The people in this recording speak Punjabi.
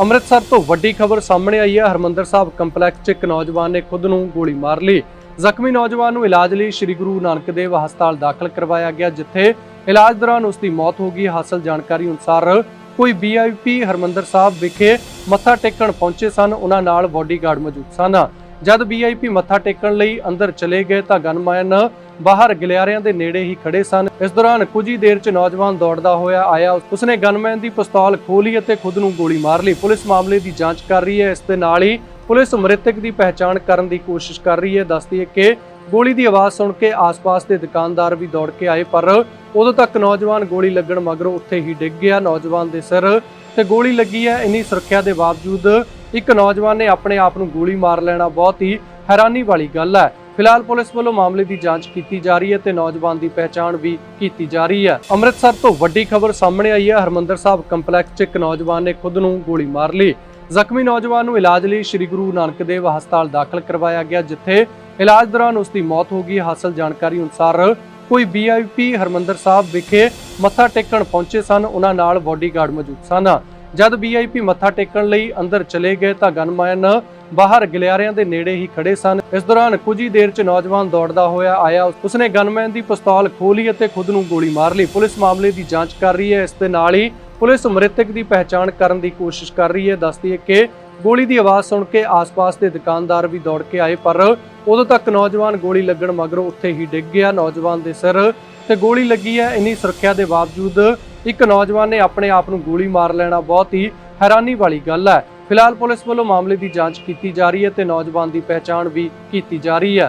ਅੰਮ੍ਰਿਤਸਰ ਤੋਂ ਵੱਡੀ ਖਬਰ ਸਾਹਮਣੇ ਆਈ ਹੈ। ਹਰਮੰਦਰ ਸਾਹਿਬ ਕੰਪਲੈਕਸ 'ਚ ਇੱਕ ਨੌਜਵਾਨ ਨੇ ਖੁਦ ਨੂੰ ਗੋਲੀ ਮਾਰ ਲਈ। ਜ਼ਖਮੀ ਨੌਜਵਾਨ ਨੂੰ ਇਲਾਜ ਲਈ ਸ੍ਰੀ ਗੁਰੂ ਨਾਨਕ ਦੇਵ ਹਸਪਤਾਲ ਦਾਖਲ ਕਰਵਾਇਆ ਗਿਆ, ਜਿੱਥੇ ਇਲਾਜ ਦੌਰਾਨ ਉਸ ਦੀ ਮੌਤ ਹੋ ਗਈ। ਹਾਸਲ ਜਾਣਕਾਰੀ ਅਨੁਸਾਰ ਕੋਈ ਵੀਆਈਪੀ ਹਰਮੰਦਰ ਸਾਹਿਬ ਵਿਖੇ ਮੱਥਾ ਟੇਕਣ ਪਹੁੰਚੇ ਸਨ। ਉਹਨਾਂ ਨਾਲ ਬਾਡੀਗਾਰਡ ਮੌਜੂਦ ਸਨ। ਜਦ ਵੀਆਈਪੀ ਮੱਥਾ ਟੇਕਣ ਲਈ ਅੰਦਰ ਚਲੇ ਗਏ ਤਾਂ ਗਨਮੈਨ ਬਾਹਰ ਗਲਿਆਰਿਆਂ ਦੇ ਨੇੜੇ ਹੀ ਖੜੇ ਸਨ। ਇਸ ਦੌਰਾਨ ਕੁਝ ਹੀ ਦੇਰ 'ਚ ਨੌਜਵਾਨ ਦੌੜਦਾ ਹੋਇਆ ਆਇਆ। ਉਸਨੇ ਗਨਮੈਨ ਦੀ ਪਿਸਤੌਲ ਖੋਲੀ ਅਤੇ ਖੁਦ ਨੂੰ ਗੋਲੀ ਮਾਰ ਲਈ। ਪੁਲਿਸ ਮਾਮਲੇ ਦੀ ਜਾਂਚ ਕਰ ਰਹੀ ਹੈ। ਇਸ ਦੇ ਨਾਲ ਹੀ ਪੁਲਿਸ ਮ੍ਰਿਤਕ ਦੀ ਪਹਿਚਾਣ ਕਰਨ ਦੀ ਕੋਸ਼ਿਸ਼ ਕਰ ਰਹੀ ਹੈ। ਦੱਸਦੀ ਹੈ ਕਿ ਗੋਲੀ ਦੀ ਆਵਾਜ਼ ਸੁਣ ਕੇ ਆਸ-ਪਾਸ ਦੇ ਦੁਕਾਨਦਾਰ ਵੀ ਦੌੜ ਕੇ ਆਏ, ਪਰ ਉਦੋਂ ਤੱਕ ਨੌਜਵਾਨ ਗੋਲੀ ਲੱਗਣ ਮਗਰੋਂ ਉੱਥੇ ਹੀ ਡਿੱਗ ਗਿਆ। ਨੌਜਵਾਨ ਦੇ ਸਿਰ ਤੇ ਗੋਲੀ ਲੱਗੀ ਹੈ। ਇੰਨੀ ਸੁਰੱਖਿਆ ਦੇ ਬਾਵਜੂਦ ਇੱਕ ਨੌਜਵਾਨ ਨੇ ਆਪਣੇ ਆਪ ਨੂੰ ਗੋਲੀ ਮਾਰ ਲੈਣਾ ਬਹੁਤ ਹੀ ਹੈਰਾਨੀ ਵਾਲੀ ਗੱਲ ਹੈ। ਫਿਲਹਾਲ ਪੁਲਿਸ ਵੱਲੋਂ ਮਾਮਲੇ ਦੀ ਜਾਂਚ ਕੀਤੀ ਜਾ ਰਹੀ ਹੈ ਤੇ ਨੌਜਵਾਨ ਦੀ ਪਹਿਚਾਣ ਵੀ ਕੀਤੀ ਜਾ ਰਹੀ ਹੈ। ਅੰਮ੍ਰਿਤਸਰ ਤੋਂ ਵੱਡੀ ਖਬਰ ਸਾਹਮਣੇ ਆਈ ਹੈ। ਹਰਮੰਦਰ ਸਾਹਿਬ ਕੰਪਲੈਕਸ 'ਚ ਇੱਕ ਨੌਜਵਾਨ ਨੇ ਖੁਦ ਨੂੰ ਗੋਲੀ ਮਾਰ ਲਈ। ਜ਼ਖਮੀ ਨੌਜਵਾਨ ਨੂੰ ਇਲਾਜ ਲਈ ਸ੍ਰੀ ਗੁਰੂ ਨਾਨਕ ਦੇਵ ਹਸਪਤਾਲ ਦਾਖਲ ਕਰਵਾਇਆ ਗਿਆ, ਜਿੱਥੇ ਇਲਾਜ ਦੌਰਾਨ ਉਸ ਦੀ ਮੌਤ ਹੋ ਗਈ। ਹਾਸਲ ਜਾਣਕਾਰੀ ਅਨੁਸਾਰ ਕੋਈ ਵੀਆਈਪੀ ਹਰਮੰਦਰ ਸਾਹਿਬ ਵਿਖੇ ਮੱਥਾ ਟੇਕਣ ਪਹੁੰਚੇ ਸਨ। ਉਹਨਾਂ ਨਾਲ ਬਾਡੀਗਾਰਡ ਮੌਜੂਦ ਸਨ। ਜਦ ਵੀਆਈਪੀ ਮੱਥਾ ਟੇਕਣ ਲਈ ਅੰਦਰ ਚਲੇ ਗਏ ਤਾਂ ਗਨਮੈਨ ਬਾਹਰ ਗਲਿਆਰਿਆਂ ਦੇ ਨੇੜੇ ਹੀ ਖੜੇ ਸਨ। ਇਸ ਦੌਰਾਨ ਕੁਝ ਹੀ ਦੇਰ 'ਚ ਨੌਜਵਾਨ ਦੌੜਦਾ ਹੋਇਆ ਆਇਆ। ਉਸਨੇ ਗਨਮੈਨ ਦੀ ਪਿਸਤੌਲ ਖੋਲੀ ਅਤੇ ਖੁਦ ਨੂੰ ਗੋਲੀ ਮਾਰ ਲਈ। ਪੁਲਿਸ ਮਾਮਲੇ ਦੀ ਜਾਂਚ ਕਰ ਰਹੀ ਹੈ। ਇਸ ਦੇ ਨਾਲ ਹੀ ਪੁਲਿਸ ਮ੍ਰਿਤਕ ਦੀ ਪਹਿਚਾਣ ਕਰਨ ਦੀ ਕੋਸ਼ਿਸ਼ ਕਰ ਰਹੀ ਹੈ। ਦੱਸਦੀ ਹੈ ਕਿ ਗੋਲੀ ਦੀ ਆਵਾਜ਼ ਸੁਣ ਕੇ ਆਸ-ਪਾਸ ਦੇ ਦੁਕਾਨਦਾਰ ਵੀ ਦੌੜ ਕੇ ਆਏ, ਪਰ ਉਦੋਂ ਤੱਕ ਨੌਜਵਾਨ ਗੋਲੀ ਲੱਗਣ ਮਗਰੋਂ ਉੱਥੇ ਹੀ ਡਿੱਗ ਗਿਆ। ਨੌਜਵਾਨ ਦੇ ਸਿਰ ਤੇ ਗੋਲੀ ਲੱਗੀ ਹੈ। ਇੰਨੀ ਸੁਰੱਖਿਆ ਦੇ ਬਾਵਜੂਦ ਇੱਕ ਨੌਜਵਾਨ ਨੇ ਆਪਣੇ ਆਪ ਨੂੰ ਗੋਲੀ ਮਾਰ ਲੈਣਾ ਬਹੁਤ ਹੀ ਹੈਰਾਨੀ ਵਾਲੀ ਗੱਲ ਹੈ। ਫਿਲਹਾਲ ਪੁਲਿਸ ਵੱਲੋਂ ਮਾਮਲੇ ਦੀ ਜਾਂਚ ਕੀਤੀ ਜਾ ਰਹੀ ਹੈ ਤੇ ਨੌਜਵਾਨ ਦੀ ਪਹਿਚਾਣ ਵੀ ਕੀਤੀ ਜਾ ਰਹੀ ਹੈ।